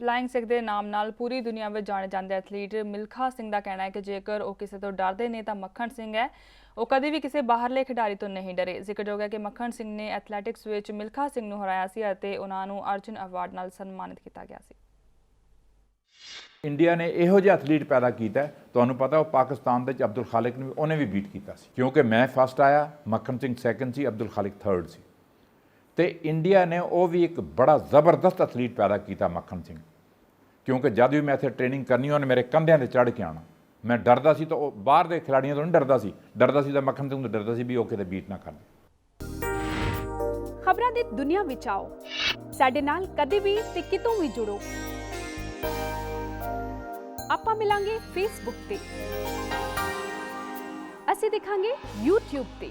Flying ਸਿੱਖ ਦੇ ਨਾਮ ਨਾਲ ਪੂਰੀ ਦੁਨੀਆ ਵਿੱਚ ਜਾਣੇ ਜਾਂਦੇ ਐਥਲੀਟ ਮਿਲਖਾ ਸਿੰਘ ਦਾ ਕਹਿਣਾ ਹੈ ਕਿ ਜੇਕਰ ਉਹ ਕਿਸੇ ਤੋਂ ਡਰਦੇ ਨੇ ਤਾਂ ਮੱਖਣ ਸਿੰਘ ਹੈ। ਉਹ ਕਦੇ ਵੀ ਕਿਸੇ ਬਾਹਰਲੇ ਖਿਡਾਰੀ ਤੋਂ ਨਹੀਂ ਡਰੇ। ਜ਼ਿਕਰਯੋਗ ਹੈ ਕਿ ਮੱਖਣ ਸਿੰਘ ਨੇ ਐਥਲੈਟਿਕਸ ਵਿੱਚ ਮਿਲਖਾ ਸਿੰਘ ਨੂੰ ਹਰਾਇਆ ਸੀ ਅਤੇ ਉਹਨਾਂ ਨੂੰ ਅਰਜੁਨ ਅਵਾਰਡ ਨਾਲ ਸਨਮਾਨਿਤ ਕੀਤਾ ਗਿਆ ਸੀ। ਇੰਡੀਆ ਨੇ ਇਹੋ ਜਿਹਾ ਐਥਲੀਟ ਪੈਦਾ ਕੀਤਾ, ਤੁਹਾਨੂੰ ਪਤਾ ਉਹ ਪਾਕਿਸਤਾਨ ਦੇ ਵਿੱਚ ਅਬਦੁਲ ਖਾਲਿਕ ਨੂੰ ਉਹਨੇ ਵੀ ਬੀਟ ਕੀਤਾ ਸੀ। ਕਿਉਂਕਿ ਮੈਂ ਫਸਟ ਆਇਆ, ਮੱਖਣ ਸਿੰਘ ਸੈਕੰਡ ਸੀ, ਅਬਦੁਲ ਖਾਲਿਕ ਥਰਡ ਸੀ। ਤੇ ਇੰਡੀਆ ਨੇ ਉਹ ਵੀ ਇੱਕ ਬੜਾ ਜ਼ਬਰਦਸਤ ਐਥਲੀਟ ਪੈਦਾ ਕੀਤਾ ਮੱਖਣ ਸਿੰਘ। ਕਿਉਂਕਿ ਜਦ ਵੀ ਮੈਂ ਇੱਥੇ ਟ੍ਰੇਨਿੰਗ ਕਰਨੀ, ਉਹਨੇ ਮੇਰੇ ਕੰਧਿਆਂ ਤੇ ਚੜ੍ਹ ਕੇ ਆਉਣਾ। ਮੈਂ ਡਰਦਾ ਸੀ ਤਾਂ ਉਹ ਬਾਹਰ ਦੇ ਖਿਡਾਰੀਆਂ ਤੋਂ ਨਹੀਂ ਡਰਦਾ ਸੀ। ਡਰਦਾ ਸੀ ਤਾਂ ਮੱਖਣ ਸਿੰਘ ਤੋਂ ਡਰਦਾ ਸੀ ਵੀ ਉਹ ਕਿਤੇ ਬੀਟ ਨਾ ਕਰਨ ਖਬਰਾਂ ਦੀ ਦੁਨੀਆ ਵਿੱਚ ਆਓ। ਸਾਡੇ ਨਾਲ ਕਦੇ ਵੀ ਤੇ ਕਿਤੋਂ ਵੀ ਜੁੜੋ। ਆਪਾਂ ਮਿਲਾਂਗੇ ਫੇਸਬੁੱਕ ਤੇ। ਅਸੀਂ ਦਿਖਾਂਗੇ YouTube ਤੇ।